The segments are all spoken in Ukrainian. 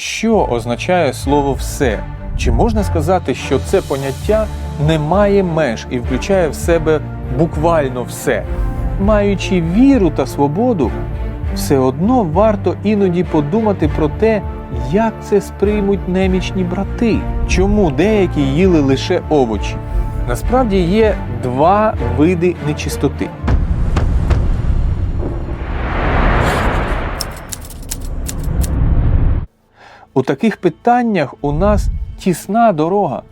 Що означає слово все? Чи можна сказати, що це поняття не має меж і включає в себе буквально все? Маючи віру та свободу, все одно варто іноді подумати про те, як це сприймуть немічні брати, чому деякі їли лише овочі. Насправді є два види нечистоти. У таких питаннях у нас тісна дорога.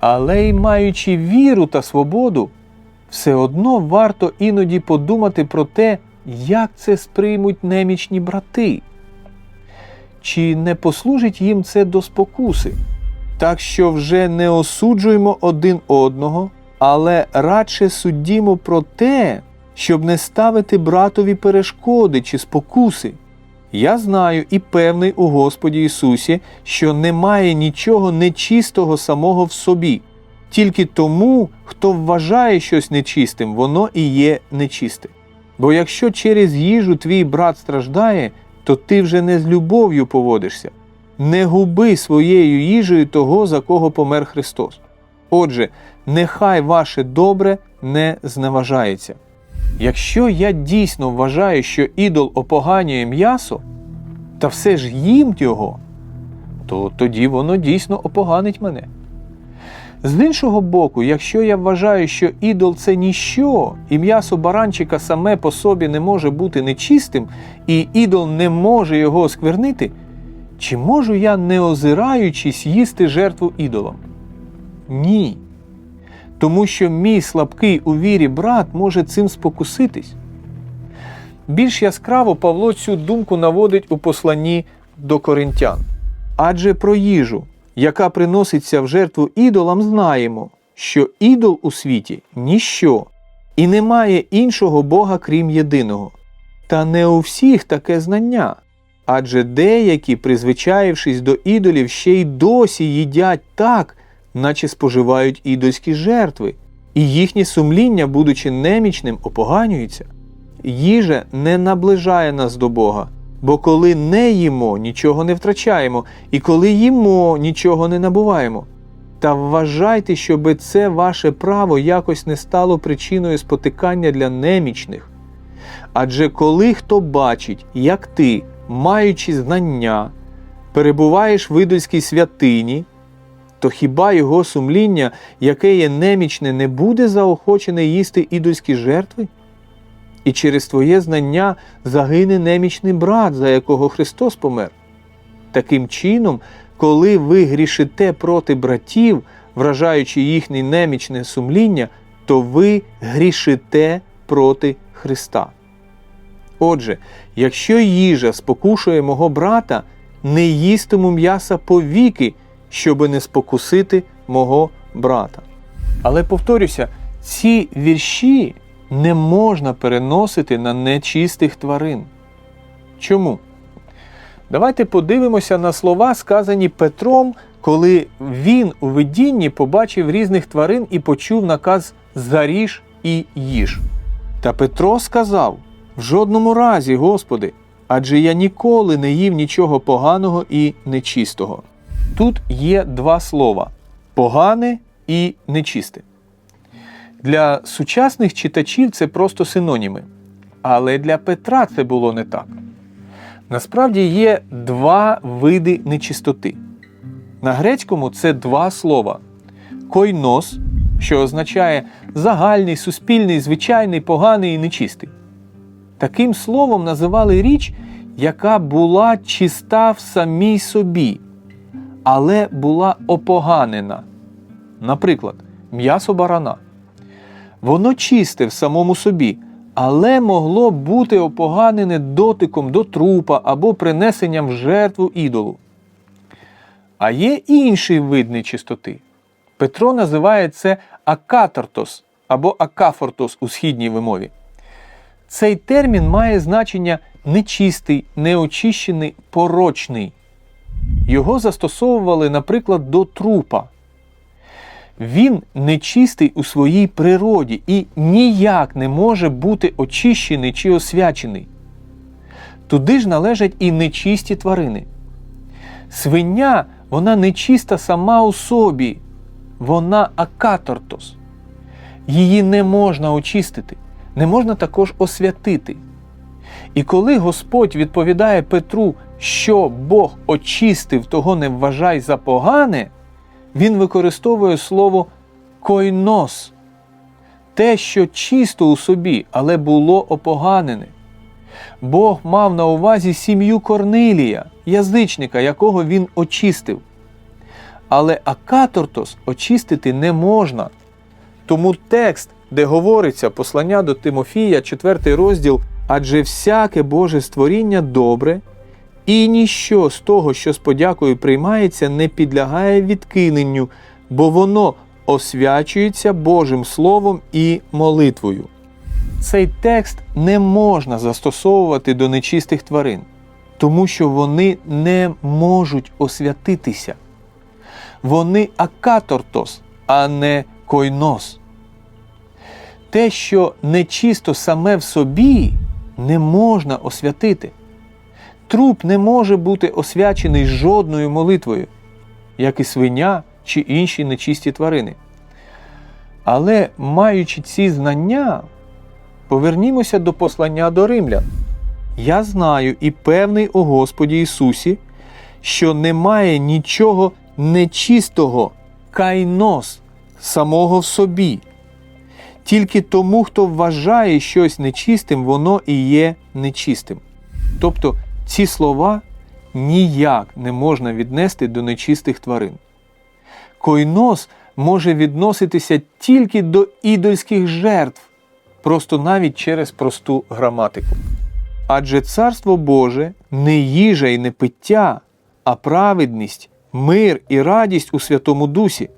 Але й маючи віру та свободу, все одно варто іноді подумати про те, як це сприймуть немічні брати. Чи не послужить їм це до спокуси? Так що вже не осуджуємо один одного, але радше судімо про те, щоб не ставити братові перешкоди чи спокуси. Я знаю і певний у Господі Ісусі, що немає нічого нечистого самого в собі. Тільки тому, хто вважає щось нечистим, воно і є нечисте. Бо якщо через їжу твій брат страждає, то ти вже не з любов'ю поводишся. Не губи своєю їжею того, за кого помер Христос. Отже, нехай ваше добре не зневажається. Якщо я дійсно вважаю, що ідол опоганює м'ясо, та все ж їм його, то тоді воно дійсно опоганить мене. З іншого боку, якщо я вважаю, що ідол це ніщо, і м'ясо баранчика саме по собі не може бути нечистим, і ідол не може його осквернити, чи можу я, не озираючись, їсти жертву ідолам? Ні. Тому що мій слабкий у вірі брат може цим спокуситись. Більш яскраво Павло цю думку наводить у посланні до коринтян. Адже про їжу, яка приноситься в жертву ідолам, знаємо, що ідол у світі ніщо, і немає іншого Бога крім єдиного. Та не у всіх таке знання. Адже деякі, призвичаївшись до ідолів, ще й досі їдять так, наче споживають ідольські жертви, і їхнє сумління, будучи немічним, опоганюється. Їжа не наближає нас до Бога, бо коли не їмо, нічого не втрачаємо, і коли їмо, нічого не набуваємо. Та вважайте, щоби це ваше право якось не стало причиною спотикання для немічних. Адже коли хто бачить, як ти, маючи знання, перебуваєш в ідольській святині, то хіба його сумління, яке є немічне, не буде заохочене їсти ідольські жертви? І через твоє знання загине немічний брат, за якого Христос помер. Таким чином, коли ви грішите проти братів, вражаючи їхнє немічне сумління, то ви грішите проти Христа. Отже, якщо їжа спокушує мого брата, не їстиму м'яса повіки, щоби не спокусити мого брата. Але повторюся, ці вірші не можна переносити на нечистих тварин. Чому? Давайте подивимося на слова, сказані Петром, коли він у видінні побачив різних тварин і почув наказ заріж і їж. Та Петро сказав: В жодному разі, Господи, адже я ніколи не їв нічого поганого і нечистого. Тут є два слова погане і нечисте. Для сучасних читачів це просто синоніми. Але для Петра це було не так. Насправді є два види нечистоти. На грецькому це два слова: койнос, що означає загальний, суспільний, звичайний, поганий і нечистий. Таким словом називали річ, яка була чиста в самій собі, але була опоганена. Наприклад, м'ясо барана. Воно чисте в самому собі, але могло бути опоганене дотиком до трупа або принесенням в жертву ідолу. А є інший вид нечистоти. Петро називає це акатартос або акафортос у східній вимові. Цей термін має значення нечистий, неочищений, порочний. Його застосовували, наприклад, до трупа. Він нечистий у своїй природі і ніяк не може бути очищений чи освячений. Туди ж належать і нечисті тварини. Свиня, вона нечиста сама у собі, вона акатортос. Її не можна очистити, не можна також освятити. І коли Господь відповідає Петру, що Бог очистив, того не вважай за погане, він використовує слово койнос, те, що чисто у собі, але було опоганене. Бог мав на увазі сім'ю Корнилія, язичника, якого він очистив. Але Акатортос очистити не можна. Тому текст, де говориться послання до Тимофія, 4 розділ, адже всяке Боже створіння добре, і ніщо з того, що з подякою приймається, не підлягає відкиненню, бо воно освячується Божим Словом і молитвою. Цей текст не можна застосовувати до нечистих тварин, тому що вони не можуть освятитися. Вони акатортос, а не койнос. Те, що нечисто саме в собі, не можна освятити. Труп не може бути освячений жодною молитвою, як і свиня чи інші нечисті тварини. Але маючи ці знання, повернімося до послання до римлян. Я знаю і певний у Господі Ісусі, що немає нічого нечистого, кайнос самого в собі. Тільки тому, хто вважає щось нечистим, воно і є нечистим. Тобто ці слова ніяк не можна віднести до нечистих тварин. Койнос може відноситися тільки до ідольських жертв, просто навіть через просту граматику. Адже Царство Боже не їжа і не пиття, а праведність, мир і радість у Святому Дусі.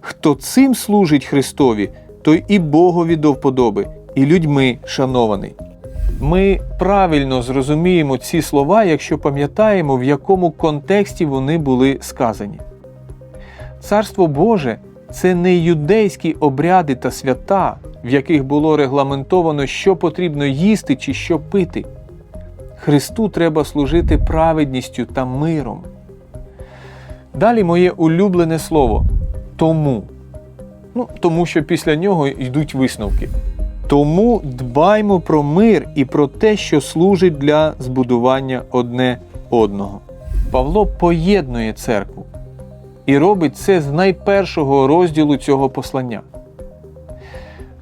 Хто цим служить Христові, той і Богові до вподоби, і людьми шанований. Ми правильно зрозуміємо ці слова, якщо пам'ятаємо, в якому контексті вони були сказані. Царство Боже це не юдейські обряди та свята, в яких було регламентовано, що потрібно їсти чи що пити. Христу треба служити праведністю та миром. Далі моє улюблене слово тому. Ну, Тому що після нього йдуть висновки. Тому дбаймо про мир і про те, що служить для збудування одне одного. Павло поєднує церкву і робить це з найпершого розділу цього послання.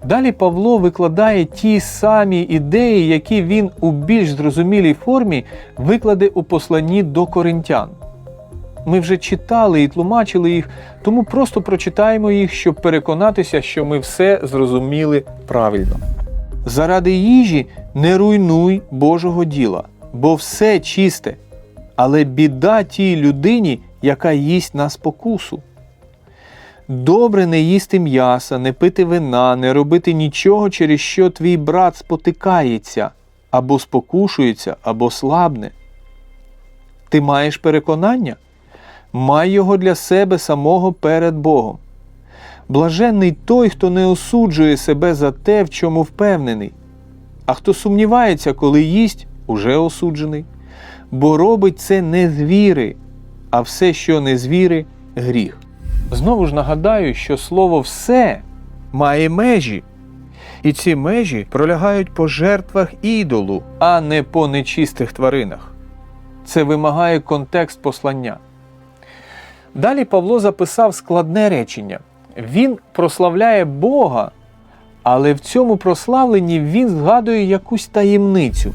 Далі Павло викладає ті самі ідеї, які він у більш зрозумілій формі викладе у посланні до коринтян. Ми вже читали і тлумачили їх, тому просто прочитаємо їх, щоб переконатися, що ми все зрозуміли правильно. Заради їжі не руйнуй Божого діла, бо все чисте, але біда тій людині, яка їсть на спокусу. Добре не їсти м'яса, не пити вина, не робити нічого, через що твій брат спотикається, або спокушується, або слабне. Ти маєш переконання? Май його для себе самого перед Богом. Блаженний той, хто не осуджує себе за те, в чому впевнений, а хто сумнівається, коли їсть, уже осуджений, бо робить це не з віри, а все, що не з віри, гріх. Знову ж нагадаю, що слово все має межі, і ці межі пролягають по жертвах ідолу, а не по нечистих тваринах. Це вимагає контекст послання. Далі Павло записав складне речення. Він прославляє Бога, але в цьому прославленні він згадує якусь таємницю.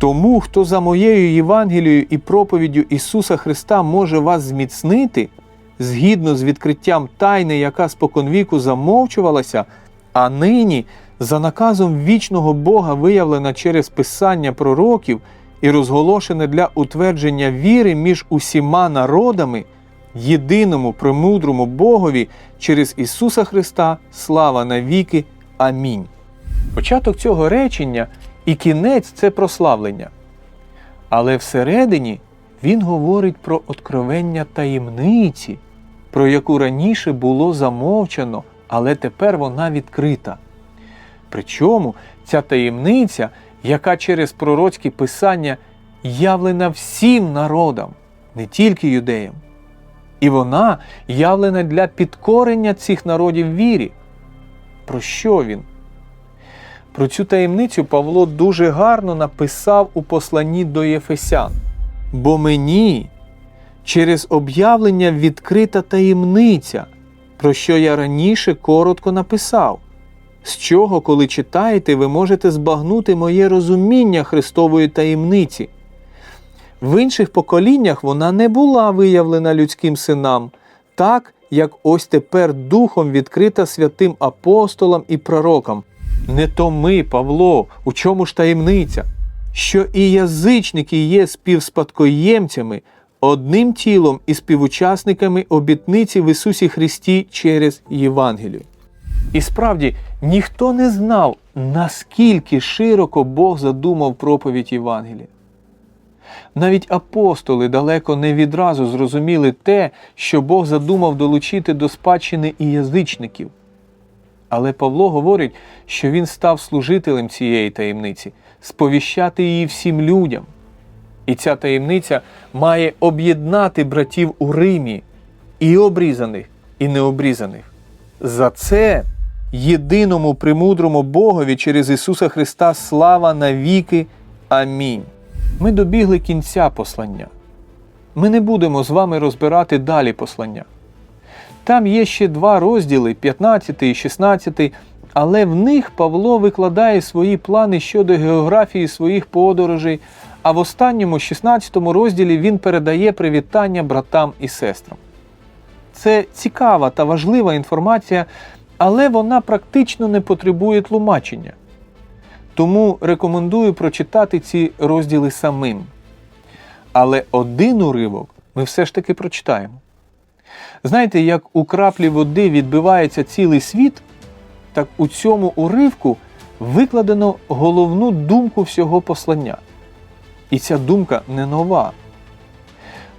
Тому, хто за моєю Євангелією і проповіддю Ісуса Христа може вас зміцнити, згідно з відкриттям тайни, яка споконвіку замовчувалася, а нині за наказом вічного Бога виявлена через писання пророків і розголошена для утвердження віри між усіма народами єдиному премудрому Богові через Ісуса Христа, слава навіки. Амінь. Початок цього речення і кінець це прославлення. Але всередині він говорить про откровення таємниці, про яку раніше було замовчано, але тепер вона відкрита. Причому ця таємниця, яка через пророцькі писання явлена всім народам, не тільки юдеям. І вона явлена для підкорення цих народів вірі. Про що він? Про цю таємницю Павло дуже гарно написав у посланні до Єфесян. Бо мені через об'явлення відкрита таємниця, про що я раніше коротко написав, з чого, коли читаєте, ви можете збагнути моє розуміння Христової таємниці. В інших поколіннях вона не була виявлена людським синам, так як ось тепер духом відкрита святим апостолам і пророкам. Не то ми, Павло, у чому ж таємниця, що і язичники є співспадкоємцями, одним тілом і співучасниками обітниці в Ісусі Христі через Євангелію. І справді ніхто не знав, наскільки широко Бог задумав проповідь Євангелія. Навіть апостоли далеко не відразу зрозуміли те, що Бог задумав долучити до спадщини і язичників. Але Павло говорить, що він став служителем цієї таємниці, сповіщати її всім людям. І ця таємниця має об'єднати братів у Римі, і обрізаних, і необрізаних. За це єдиному премудрому Богові через Ісуса Христа слава навіки. Амінь. Ми добігли кінця послання. Ми не будемо з вами розбирати далі послання. Там є ще два розділи, 15 і 16, але в них Павло викладає свої плани щодо географії своїх подорожей, а в останньому 16 розділі він передає привітання братам і сестрам. Це цікава та важлива інформація, але вона практично не потребує тлумачення. Тому рекомендую прочитати ці розділи самим. Але один уривок ми все ж таки прочитаємо. Знаєте, як у краплі води відбивається цілий світ, так у цьому уривку викладено головну думку всього послання. І ця думка не нова.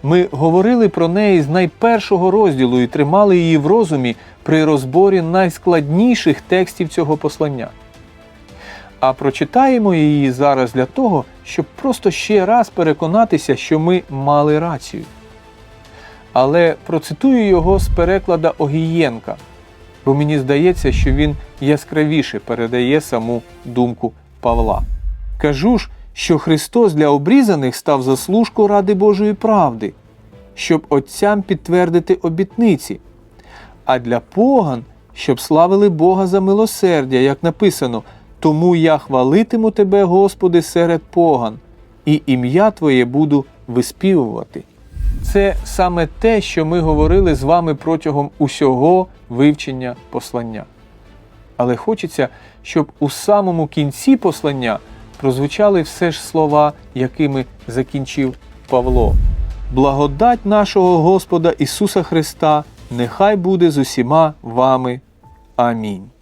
Ми говорили про неї з найпершого розділу і тримали її в розумі при розборі найскладніших текстів цього послання. А прочитаємо її зараз для того, щоб просто ще раз переконатися, що ми мали рацію. Але процитую його з переклада Огієнка, бо мені здається, що він яскравіше передає саму думку Павла. Кажу ж, що Христос для обрізаних став заслужку ради Божої правди, щоб отцям підтвердити обітниці, а для поган, щоб славили Бога за милосердя, як написано, тому я хвалитиму тебе, Господи, серед поган, і ім'я Твоє буду виспівувати. Це саме те, що ми говорили з вами протягом усього вивчення послання. Але хочеться, щоб у самому кінці послання прозвучали все ж слова, якими закінчив Павло. Благодать нашого Господа Ісуса Христа нехай буде з усіма вами. Амінь.